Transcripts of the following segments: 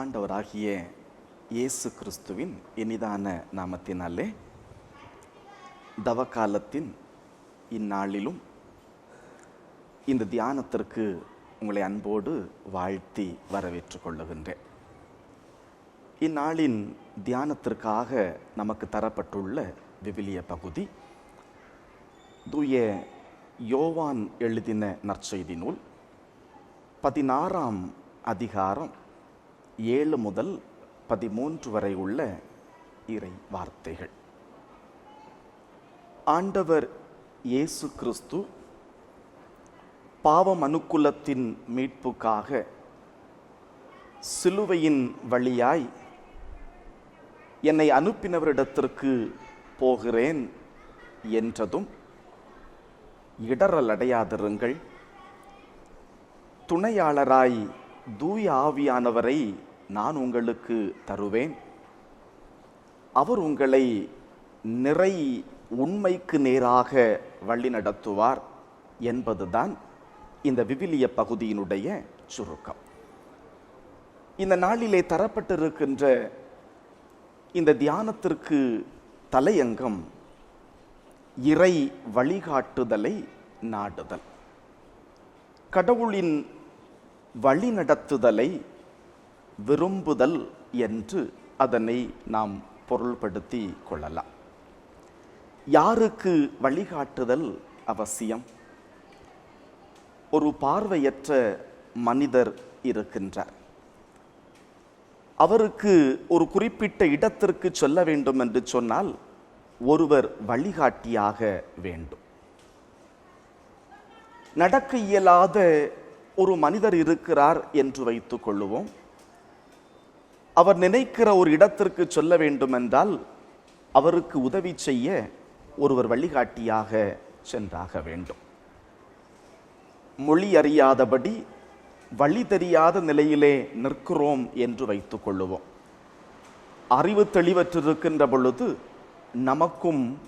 ஆண்டவராகிய இயேசு கிறிஸ்துவின் இனிதான நாமத்தினாலே தவக்காலத்தின் இந்நாளிலும் இந்த தியானத்திற்கு உங்களை அன்போடு வாழ்த்தி வரவேற்று கொள்ளுகின்றேன். இந்நாளின் தியானத்திற்காக நமக்கு தரப்பட்டுள்ள விவிலிய பகுதி தூய யோவான் எழுதின நற்செய்தி நூல் பதினாறாம் அதிகாரம் ஏழு முதல் பதிமூன்று வரை உள்ள இறை வார்த்தைகள். ஆண்டவர் இயேசு கிறிஸ்து பாவம் அனுக்குலத்தின் மீட்புக்காக சிலுவையின் வழியாய் என்னை அனுப்பினவரிடத்திற்கு போகிறேன் என்றதும் இடரலடையாதிருங்கள் துணையாளராய் தூய ஆவியானவரை நான் உங்களுக்கு தருவேன். அவர் உங்களை நிறை உண்மைக்கு நேராக வழி நடத்துவார் என்பதுதான் இந்த விவிலிய பகுதியினுடைய சுருக்கம். இந்த நாளிலே தரப்பட்டிருக்கின்ற இந்த தியானத்திற்கு தலையங்கம் இறை வழிகாட்டுதலை நாடுதல். கடவுளின் வழிநடத்துதலை விரும்புதல் என்று அதனை நாம் பொருள்படுத்தி கொள்ளலாம். யாருக்கு வழிகாட்டுதல் அவசியம்? ஒரு பார்வையற்ற மனிதர் இருக்கின்றார். அவருக்கு ஒரு குறிப்பிட்ட இடத்திற்கு சொல்ல வேண்டும் என்று சொன்னால் ஒருவர் வழிகாட்டியாக வேண்டும். நடக்க இயலாத ஒரு மனிதர் இருக்கிறார் என்று வைத்துக் கொள்ளுவோம். அவர் நினைக்கிற ஒரு இடத்திற்கு சொல்ல வேண்டும் என்றால் அவருக்கு உதவி செய்ய ஒருவர் வழிகாட்டியாக சென்றாக வேண்டும். மொழி அறியாதபடி வழி தெரியாத நிலையிலே நிற்கிறோம் என்று வைத்துக் கொள்ளுவோம். அறிவு தெளிவற்றிருக்கின்ற பொழுது நமக்கும்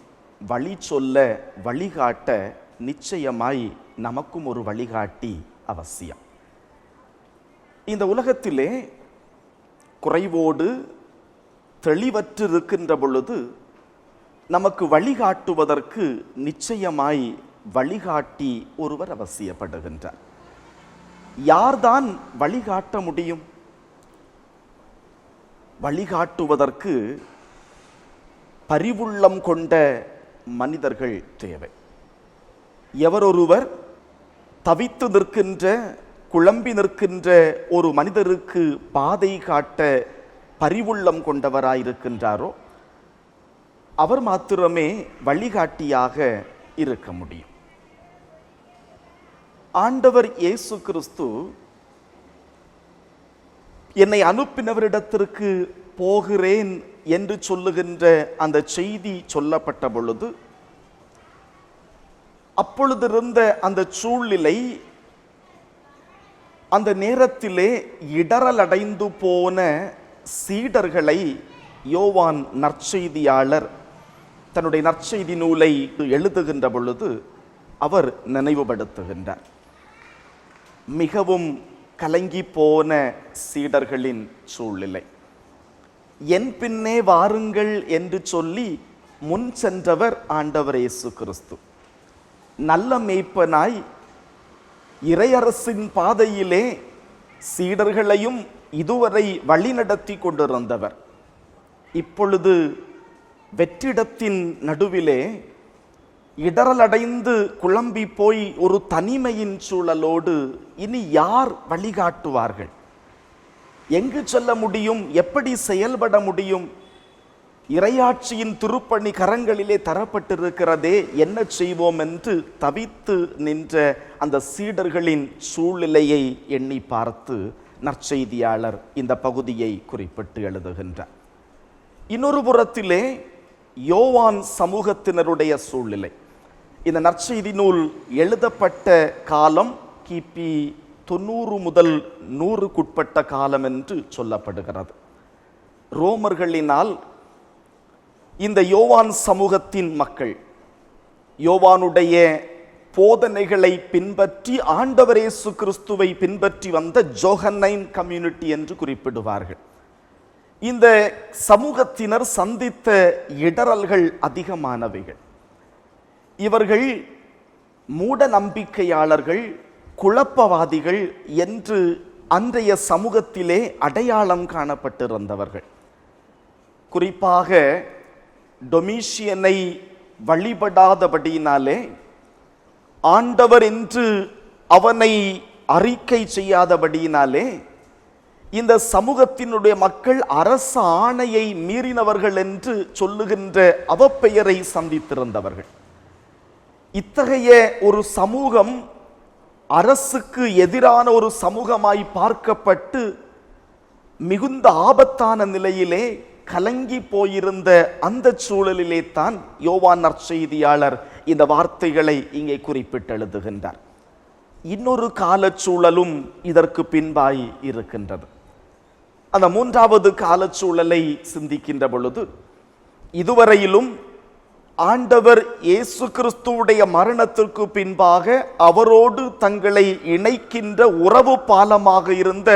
வழி சொல்ல வழிகாட்ட நிச்சயமாய் நமக்கும் ஒரு வழிகாட்டி அவசியம். இந்த உலகத்திலே குறைவோடு தெளிவற்றிருக்கின்ற பொழுது நமக்கு வழிகாட்டுவதற்கு நிச்சயமாய் வழிகாட்டி ஒருவர் அவசியப்படுகின்றார். யார்தான் வழிகாட்ட முடியும்? வழிகாட்டுவதற்கு பரிவுள்ளம் கொண்ட மனிதர்கள் தேவை. எவரொருவர் தவித்து நிற்கின்ற குழம்பி நிற்கின்ற ஒரு மனிதருக்கு பாதை காட்ட பரிவுள்ளம் கொண்டவராயிருக்கின்றாரோ அவர் மாத்திரமே வழிகாட்டியாக இருக்க முடியும். ஆண்டவர் இயேசு கிறிஸ்து என்னை அனுப்பினவரிடத்திற்கு போகிறேன் என்று சொல்லுகின்ற அந்த செய்தி சொல்லப்பட்ட பொழுது அப்பொழுது இருந்த அந்த சூழ்நிலை அந்த நேரத்திலே இடரலடைந்து போன சீடர்களை யோவான் நற்செய்தியாளர் தன்னுடைய நற்செய்தி நூலை எழுதுகின்ற பொழுது அவர் நினைவுபடுத்துகின்றார். மிகவும் கலங்கி போன சீடர்களின் சூழ்நிலை. என் பின்னே வாருங்கள் என்று சொல்லி முன் சென்றவர் ஆண்டவர் இயேசு கிறிஸ்து. நல்ல மேய்ப்பனாய் இறையரசின் பாதையிலே சீடர்களையும் இதுவரை வழிநடத்தி கொண்டிருந்தவர். இப்பொழுது வெற்றிடத்தின் நடுவிலே இடரலடைந்து குழம்பி போய் ஒரு தனிமையின் சூழலோடு இனி யார் வழிகாட்டுவார்கள்? எங்கு செல்ல முடியும்? எப்படி செயல்பட முடியும்? இரையாட்சியின் திருப்பணி கரங்களிலே தரப்பட்டிருக்கிறதே என்ன செய்வோம் என்று தவித்து நின்ற அந்த சீடர்களின் சூழ்நிலையை எண்ணி பார்த்து நற்செய்தியாளர் இந்த பகுதியை குறிப்பிட்டு எழுதுகின்றார். இன்னொரு புறத்திலே யோவான் சமூகத்தினருடைய சூழ்நிலை. இந்த நற்செய்தி நூல் எழுதப்பட்ட காலம் கிபி தொண்ணூறு முதல் நூறுக்குட்பட்ட காலம் என்று சொல்லப்படுகிறது. ரோமர்களினால் இந்த யோவான் சமூகத்தின் மக்கள் யோவானுடைய போதனைகளை பின்பற்றி ஆண்டவரேசு கிறிஸ்துவை பின்பற்றி வந்த ஜோஹன்னைன் கம்யூனிட்டி என்று குறிப்பிடுவார்கள். இந்த சமூகத்தினர் சந்தித்த இடரல்கள் அதிகமானவைகள். இவர்கள் மூட நம்பிக்கையாளர்கள் குழப்பவாதிகள் என்று அன்றைய சமூகத்திலே அடையாளம் காணப்பட்டிருந்தவர்கள். குறிப்பாக டொமிஷியனை வழிபடாதபடியினாலே ஆண்டவர் என்று அவனை அறிக்கை செய்யாதபடியினாலே இந்த சமூகத்தினுடைய மக்கள் அரச ஆணையை மீறினவர்கள் என்று சொல்லுகின்ற அவப்பெயரை சந்தித்திருந்தவர்கள். இத்தகைய ஒரு சமூகம் அரசுக்கு எதிரான ஒரு சமூகமாய் பார்க்கப்பட்டு மிகுந்த ஆபத்தான நிலையிலே கலங்கி போயிருந்த அந்த சூழலிலே தான் யோவான் நற்செய்தியாளர் இந்த வார்த்தைகளை இங்கே குறிப்பிட்டு எழுதுகின்றார் இன்னொரு காலச்சூழலும் இதற்கு பின்பாய் இருக்கின்றது. அந்த மூன்றாவது காலச்சூழலை சிந்திக்கின்ற பொழுது இதுவரையிலும் ஆண்டவர் இயேசு கிறிஸ்துவுடைய மரணத்திற்கு பின்பாக அவரோடு தங்களை இணைக்கின்ற உறவு பாலமாக இருந்த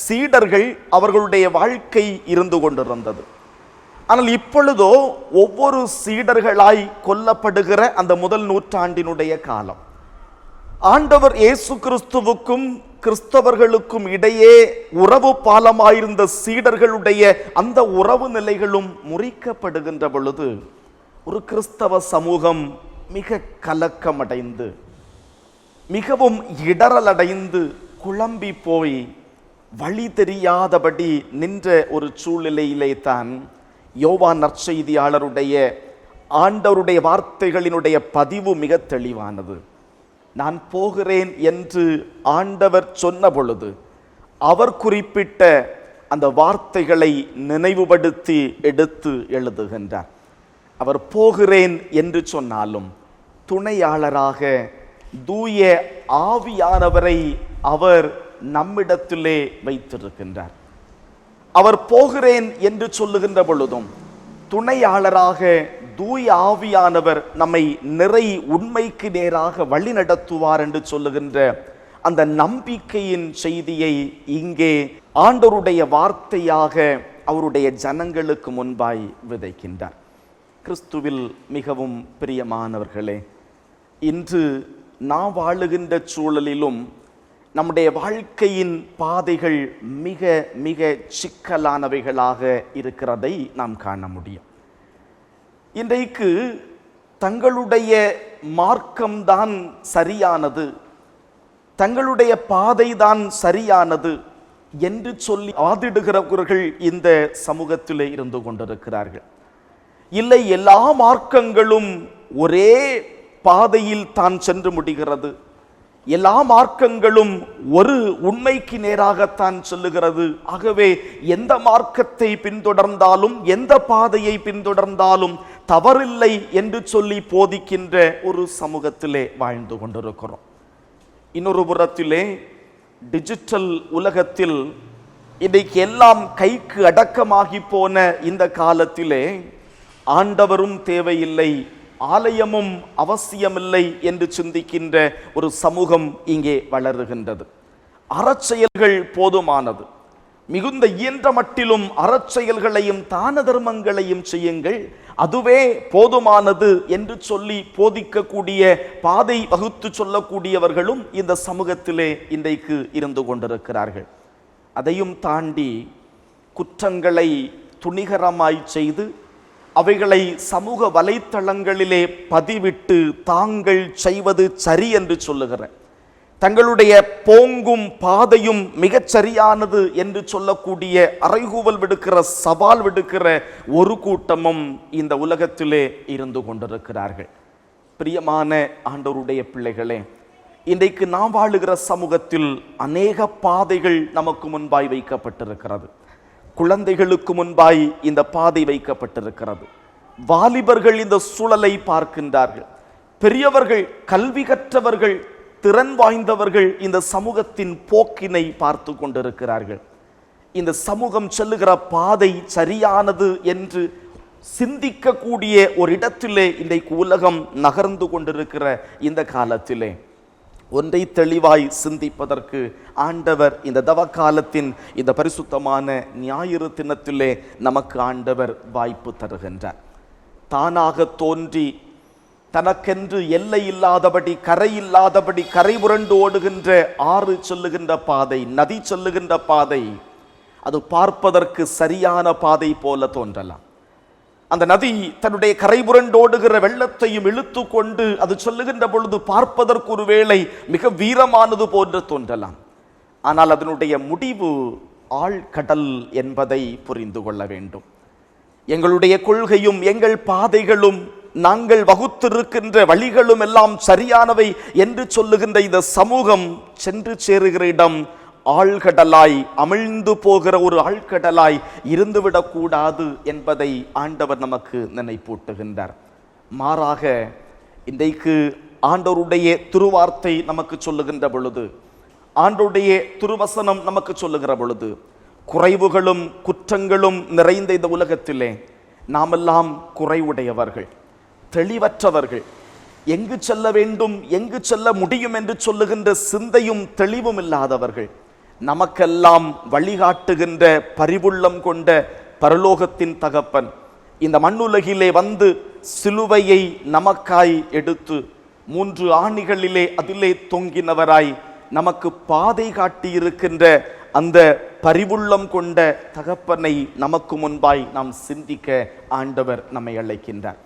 சீடர்கள் அவர்களுடைய வாழ்க்கை இருந்து கொண்டிருந்தது. ஆனால் இப்பொழுதோ ஒவ்வொரு சீடர்களாய் கொல்லப்படுகிற அந்த முதல் நூற்றாண்டினுடைய காலம். ஆண்டவர் இயேசு கிறிஸ்துவுக்கும் கிறிஸ்தவர்களுக்கும் இடையே உறவு பாலமாயிருந்த சீடர்களுடைய அந்த உறவு நிலைகளும் முறிக்கப்படுகின்ற பொழுது ஒரு கிறிஸ்தவ சமூகம் மிக கலக்கமடைந்து மிகவும் இடரலடைந்து குழம்பி போய் வழி தெரியாதபடி நின்ற ஒரு சூழ்நிலையிலே தான் யோவான் நற்செய்தியாளருடைய ஆண்டவருடைய வார்த்தைகளினுடைய பதிவு மிக தெளிவானது. நான் போகிறேன் என்று ஆண்டவர் சொன்ன பொழுது அவர் குறிப்பிட்ட அந்த வார்த்தைகளை நினைவுபடுத்தி எடுத்து எழுதுகின்றார். அவர் போகிறேன் என்று சொன்னாலும் துணையாளராக தூய ஆவியானவரை அவர் நம்மிடத்திலே வைத்திருக்கின்றார். அவர் போகிறேன் என்று சொல்லுகின்ற பொழுதும் துணையாளராக தூய ஆவியானவர் நம்மை நிறை உண்மைக்கு நேராக வழி நடத்துவார் என்று சொல்லுகின்ற அந்த நம்பிக்கையின் செய்தியை இங்கே ஆண்டவருடைய வார்த்தையாக அவருடைய ஜனங்களுக்கு முன்பாய் விதைக்கின்றார். கிறிஸ்துவில் மிகவும் பிரியமானவர்களே இன்று நாம் வாழுகின்ற சூழலிலும் நம்முடைய வாழ்க்கையின் பாதைகள் மிக மிக சிக்கலானவைகளாக இருக்கிறதை நாம் காண முடியும். இன்றைக்கு தங்களுடைய மார்க்கம்தான் சரியானது தங்களுடைய பாதைதான் சரியானது என்று சொல்லி ஆதிடுகிறவர்கள் இந்த சமூகத்திலே இருந்து கொண்டிருக்கிறார்கள். இல்லை எல்லா மார்க்கங்களும் ஒரே பாதையில் தான் சென்று முடிகிறது. எல்லா மார்க்கங்களும் ஒரு உண்மைக்கு நேராகத்தான் சொல்லுகிறது. ஆகவே எந்த மார்க்கத்தை பின்தொடர்ந்தாலும் எந்த பாதையை பின்தொடர்ந்தாலும் தவறில்லை என்று சொல்லி போதிக்கின்ற ஒரு சமூகத்திலே வாழ்ந்து கொண்டிருக்கிறோம். இன்னொரு புறத்திலே டிஜிட்டல் உலகத்தில் இன்றைக்கு எல்லாம் கைக்கு அடக்கமாகி போன இந்த காலத்திலே ஆண்டவரும் தேவையில்லை ஆலயமும் அவசியமில்லை என்று சிந்திக்கின்ற ஒரு சமூகம் இங்கே வளருகின்றது. அறச்செயல்கள் போதுமானது. மிகுந்த இயன்ற மட்டிலும் அறச்செயல்களையும் தான தர்மங்களையும் செய்யுங்கள். அதுவே போதுமானது என்று சொல்லி போதிக்கக்கூடிய பாதை வகுத்து சொல்லக்கூடியவர்களும் இந்த சமூகத்திலே இன்றைக்கு இருந்து கொண்டிருக்கிறார்கள். அதையும் தாண்டி குற்றங்களை துணிகரமாய் செய்து அவைகளை சமூக வலைத்தளங்களிலே பதிவிட்டு தாங்கள் செய்வது சரி என்று சொல்லுகிற தங்களுடைய போங்கும் பாதையும் மிகச் சரியானது என்று சொல்லக்கூடிய அறைகூவல் விடுக்கிற சவால் விடுக்கிற ஒரு கூட்டமும் இந்த உலகத்திலே இருந்து கொண்டிருக்கிறார்கள். பிரியமான ஆண்டவருடைய பிள்ளைகளே இன்றைக்கு நாம் வாழுகிற சமூகத்தில் அநேக பாதைகள் நமக்கு முன்பாய் வைக்கப்பட்டிருக்கிறது. குழந்தைகளுக்கு முன்பாய் இந்த பாதை வைக்கப்பட்டிருக்கிறது. வாலிபர்கள் இந்த சூழலை பார்க்கின்றார்கள். பெரியவர்கள் கல்வி கற்றவர்கள் திறன் வாய்ந்தவர்கள் இந்த சமூகத்தின் போக்கினை பார்த்து கொண்டிருக்கிறார்கள். இந்த சமூகம் செல்லுகிற பாதை சரியானது என்று சிந்திக்கக்கூடிய ஒரு இடத்திலே இன்றைக்கு உலகம் நகர்ந்து கொண்டிருக்கிற இந்த காலத்திலே. ஒன்றை தெளிவாய் சிந்திப்பதற்கு ஆண்டவர் இந்த தவக்காலத்தின் இந்த பரிசுத்தமான ஞாயிறு தினத்திலே நமக்கு ஆண்டவர் வாய்ப்பு தருகின்றார். தானாக தோன்றி தனக்கென்று எல்லை இல்லாதபடி கரை இல்லாதபடி கரை புரண்டு ஓடுகின்ற ஆறு சொல்லுகின்ற பாதை நதி சொல்லுகின்ற பாதை அது பார்ப்பதற்கு சரியான பாதை போல தோன்றலாம். அந்த நதி தன்னுடைய கரைபுரண்டோடுகிற வெள்ளத்தையும் இழுத்து கொண்டு அது சொல்லுகின்ற பொழுது பார்ப்பதற்கு ஒரு வேளை மிக வீரமானது போன்று தோன்றலாம். ஆனால் அதனுடைய முடிவு ஆழ்கடல் என்பதை புரிந்து கொள்ள வேண்டும். எங்களுடைய கொள்கையும் எங்கள் பாதைகளும் நாங்கள் வகுத்திருக்கின்ற வழிகளும் எல்லாம் சரியானவை என்று சொல்லுகின்ற இந்த சமூகம் சென்று சேருகிற இடம் ஆழ்கடலாய் அமிழ்ந்து போகிற ஒரு ஆழ்கடலாய் இருந்துவிடக்கூடாது என்பதை ஆண்டவர் நமக்கு நினைப்பூட்டுகின்றார். மாறாக இன்றைக்கு ஆண்டவருடைய திருவார்த்தை நமக்கு சொல்லுகின்ற பொழுது ஆண்டவருடைய திருவசனம் நமக்கு சொல்லுகிற பொழுது குறைவுகளும் குற்றங்களும் நிறைந்த இந்த உலகத்திலே நாமெல்லாம் குறைவுடையவர்கள் தெளிவற்றவர்கள். எங்கு செல்ல வேண்டும் எங்கு செல்ல முடியும் என்று சொல்லுகின்ற சிந்தையும் தெளிவும் இல்லாதவர்கள். நமக்கெல்லாம் வழிகாட்டுகின்ற பரிவுள்ளம் கொண்ட பரலோகத்தின் தகப்பன். இந்த மண்ணுலகிலே வந்து சிலுவையை நமக்காய் எடுத்து மூன்று ஆணிகளிலே அதிலே தொங்கினவராய் நமக்கு பாதை காட்டியிருக்கின்ற அந்த பரிவுள்ளம் கொண்ட தகப்பனை நமக்கு முன்பாய் நாம் சிந்திக்க ஆண்டவர் நம்மை அழைக்கின்றார்.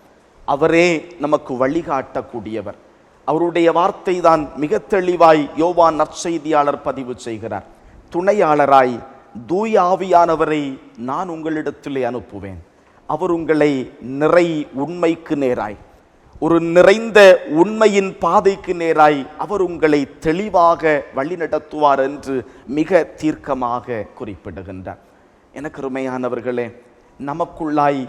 அவரே நமக்கு வழிகாட்டக்கூடியவர். அவருடைய வார்த்தை தான் மிக தெளிவாய் யோவான் நற்செய்தியாளர் பதிவு செய்கிறார். துணையாளராய் தூய் ஆவியானவரை நான் உங்களிடத்திலே அனுப்புவேன். அவர் உங்களை நிறை உண்மைக்கு நேராய் ஒரு நிறைந்த உண்மையின் பாதைக்கு நேராய் அவர் உங்களை தெளிவாக வழிநடத்துவார் என்று மிக தீர்க்கமாக குறிப்பிடுகின்றார். எனக்கு அருமையானவர்களே நமக்குள்ளாய்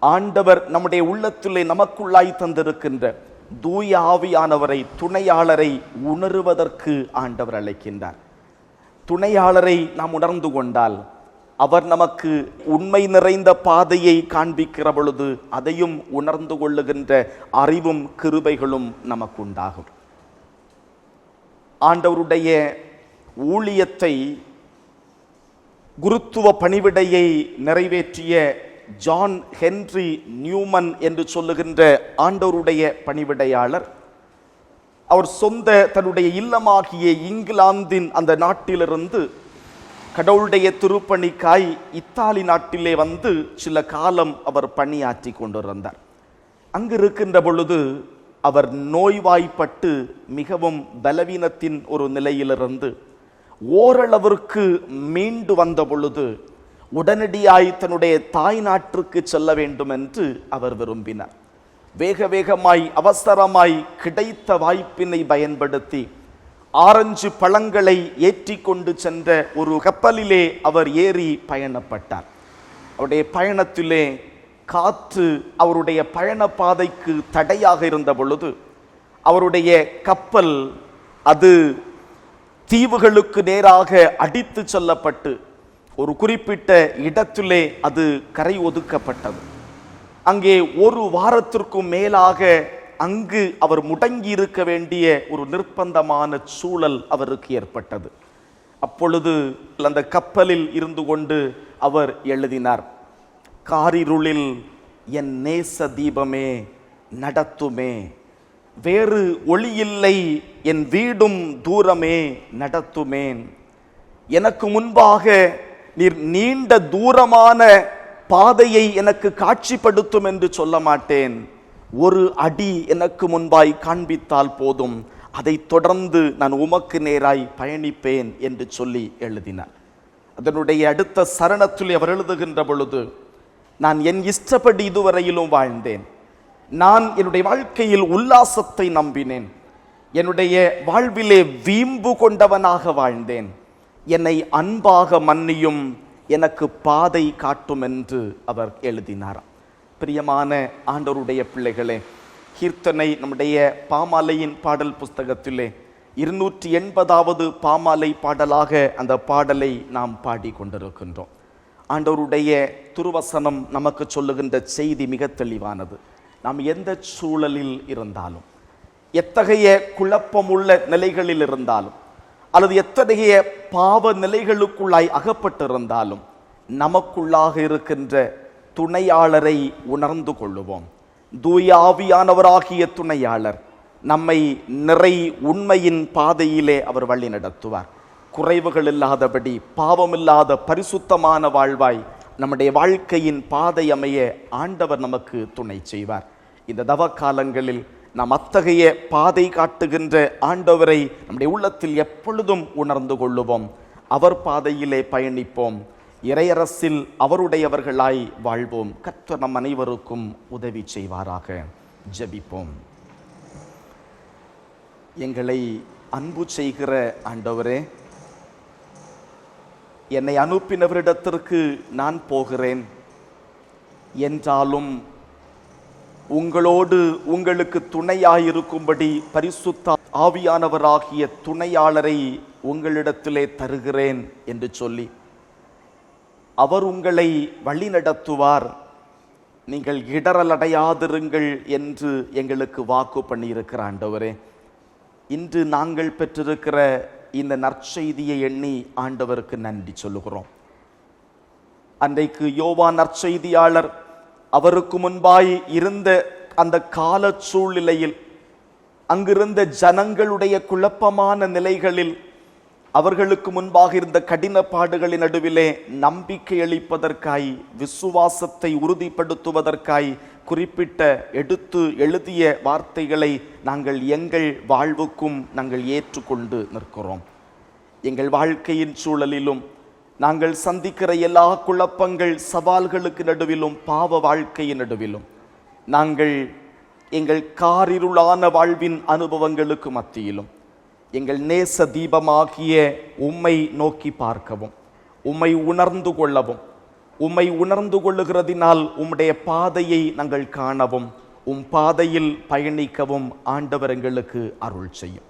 ஆண்டவர் நம்முடைய உள்ளத்திலே நமக்குள்ளாய் தந்திருக்கின்ற தூய ஆவியானவரை துணையாளரை உணருவதற்கு ஆண்டவர் அழைக்கின்றார். துணையாளரை நாம் உணர்ந்து கொண்டால் அவர் நமக்கு உண்மை நிறைந்த பாதையை காண்பிக்கிற பொழுது அதையும் உணர்ந்து கொள்ளுகின்ற அறிவும் கிருபைகளும் நமக்கு உண்டாகும் ஆண்டவருடைய ஊழியத்தை குருத்துவ பணிவிடையை நிறைவேற்றிய ஜான் ஹென்றி நியூமன் என்று சொல்லுகின்ற ஆண்டவருடைய பணிவிடையாளர் அவர் சொந்த தன்னுடைய இல்லமாகிய இங்கிலாந்தின் அந்த நாட்டிலிருந்து கடவுளுடைய திருப்பணிக்காய் இத்தாலி நாட்டிலே வந்து சில காலம் அவர் பணியாற்றி கொண்டிருந்தார். அங்கு இருக்கின்ற பொழுது அவர் நோய்வாய்ப்பட்டு மிகவும் பலவீனத்தின் ஒரு நிலையிலிருந்து ஓரளவிற்கு மீண்டு வந்த பொழுது உடனடியாய் தன்னுடைய தாய் நாட்டிற்கு செல்ல வேண்டும் என்று அவர் விரும்பினார். வேக வேகமாய் அவசரமாய் கிடைத்த வாய்ப்பினை பயன்படுத்தி ஆரஞ்சு பழங்களை ஏற்றி கொண்டு சென்ற ஒரு கப்பலிலே அவர் ஏறி பயணப்பட்டார். அவருடைய பயணத்திலே காற்று அவருடைய பயண பாதைக்கு தடையாக இருந்த பொழுது அவருடைய கப்பல் அது தீவுகளுக்கு நேராக அடித்து செல்லப்பட்டு ஒரு குறிப்பிட்ட இடத்திலே அது கரை ஒதுக்கப்பட்டது. அங்கே ஒரு வாரத்திற்கும் மேலாக அங்கு அவர் முடங்கி இருக்க வேண்டிய ஒரு நிர்பந்தமான சூழல் அவருக்கு ஏற்பட்டது. அப்பொழுது அந்த கப்பலில் இருந்து கொண்டு அவர் எழுதினார் காரிருளில் என் நேச தீபமே நடத்துமே வேறு ஒளியில்லை என் வீடும் தூரமே நடத்துமேன். எனக்கு முன்பாக நீர் நீண்ட தூரமான பாதையை எனக்கு காட்சிப்படுத்தும் என்று சொல்ல மாட்டேன். ஒரு அடி எனக்கு முன்பாய் காண்பித்தால் போதும். அதை தொடர்ந்து நான் உமக்கு நேராய் பயணிப்பேன் என்று சொல்லி எழுதினார். அதனுடைய அடுத்த சரணத்தில் அவர் எழுதுகின்ற பொழுது நான் என் இஷ்டப்படி இதுவரையிலும் வாழ்ந்தேன். நான் என்னுடைய வாழ்க்கையில் உல்லாசத்தை நம்பினேன். என்னுடைய வாழ்விலே வீம்பு கொண்டவனாக வாழ்ந்தேன். என்னை அன்பாக மன்னியும் எனக்கு பாதை காட்டும் என்று அவர் எழுதினாராம் பிரியமான ஆண்டவருடைய பிள்ளைகளே கீர்த்தனை நம்முடைய பாமாலையின் பாடல் புஸ்தகத்திலே இருநூற்றி எண்பதாவது பாமாலை பாடலாக அந்த பாடலை நாம் பாடிக்கொண்டிருக்கின்றோம் ஆண்டவருடைய துருவசனம் நமக்கு சொல்லுகின்ற செய்தி மிக தெளிவானது. நாம் எந்த சூழலில் இருந்தாலும் எத்தகைய குழப்பமுள்ள நிலைகளில் இருந்தாலும் அல்லது எத்தகைய பாவ நிலைகளுக்குள்ளாய் அகப்பட்டிருந்தாலும் நமக்குள்ளாக இருக்கின்ற துணையாளரை உணர்ந்து கொள்ளுவோம். தூயாவியானவராகிய துணையாளர் நம்மை நிறை உண்மையின் பாதையிலே அவர் வழி நடத்துவார். குறைவுகள் இல்லாதபடி பாவமில்லாத பரிசுத்தமான வாழ்வாய் நம்முடைய வாழ்க்கையின் பாதை அமைய ஆண்டவர் நமக்கு துணை செய்வார். இந்த தவ காலங்களில் நாம் அத்தகைய பாதை காட்டுகின்ற ஆண்டவரை நம்முடைய உள்ளத்தில் எப்பொழுதும் உணர்ந்து கொள்ளுவோம். அவர் பாதையிலே பயணிப்போம். இறையரசில் அவருடையவர்களாய் வாழ்வோம். கற்ற நம் அனைவருக்கும் உதவி செய்வாராக. ஜெபிப்போம். எங்களை அன்பு செய்கிற ஆண்டவரே என்னை அனுப்பினவரிடத்திற்கு நான் போகிறேன். என்றாலும் உங்களோடு உங்களுக்கு துணையாயிருக்கும்படி பரிசுத்த ஆவியானவராகிய துணையாளரை உங்களிடத்திலே தருகிறேன் என்று சொல்லி அவர் உங்களை வழிநடத்துவார். நீங்கள் இடரலடையாதிருங்கள் என்று எங்களுக்கு வாக்கு பண்ணியிருக்கிற ஆண்டவரே. இன்று நாங்கள் பெற்றிருக்கிற இந்த நற்செய்தியை எண்ணி ஆண்டவருக்கு நன்றி சொல்லுகிறோம். அன்றைக்கு யோவா நற்செய்தியாளர் அவருக்கு முன்பாய் இருந்த அந்த கால சூழ்நிலையில் அங்கிருந்த ஜனங்களுடைய குழப்பமான நிலைகளில் அவர்களுக்கு முன்பாக இருந்த கடின பாடுகளின் நடுவிலே நம்பிக்கை அளிப்பதற்காய் விசுவாசத்தை உறுதிப்படுத்துவதற்காய் குறிப்பிட்ட எடுத்து எழுதிய வார்த்தைகளை நாங்கள் எங்கள் வாழ்வுக்கும் நாங்கள் ஏற்றுக்கொண்டு நிற்கிறோம். எங்கள் வாழ்க்கையின் சூழலிலும் நாங்கள் சந்திக்கிற எல்லா குழப்பங்கள் சவால்களுக்கு நடுவிலும் பாவ வாழ்க்கையின் நடுவிலும். நாங்கள் எங்கள் காரிருளான வாழ்வின் அனுபவங்களுக்கு மத்தியிலும் எங்கள் நேச தீபமாகிய உம்மை நோக்கி பார்க்கவும் உம்மை உணர்ந்து கொள்ளவும் உம்மை உணர்ந்து கொள்ளுகிறதினால் உம்முடைய பாதையை நாங்கள் காணவும் உம் பாதையில் பயணிக்கவும் ஆண்டவர் எங்களுக்கு அருள் செய்யும்.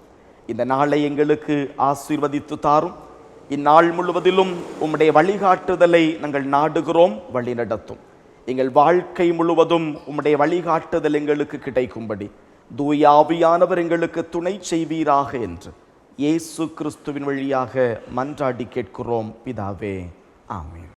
இந்த நாளை எங்களுக்கு ஆசீர்வதித்து தாரும். இந்நாள் முழுவதிலும் உம்முடைய வழிகாட்டுதலை நாங்கள் நாடுகிறோம் வழி நடத்தும். எங்கள் வாழ்க்கை முழுவதும் உம்முடைய வழிகாட்டுதல் எங்களுக்கு கிடைக்கும்படி. தூயாவியானவர் எங்களுக்கு துணை செய்வீராக என்று. இயேசு கிறிஸ்துவின் வழியாக மன்றாடி கேட்கிறோம் பிதாவே ஆமென்.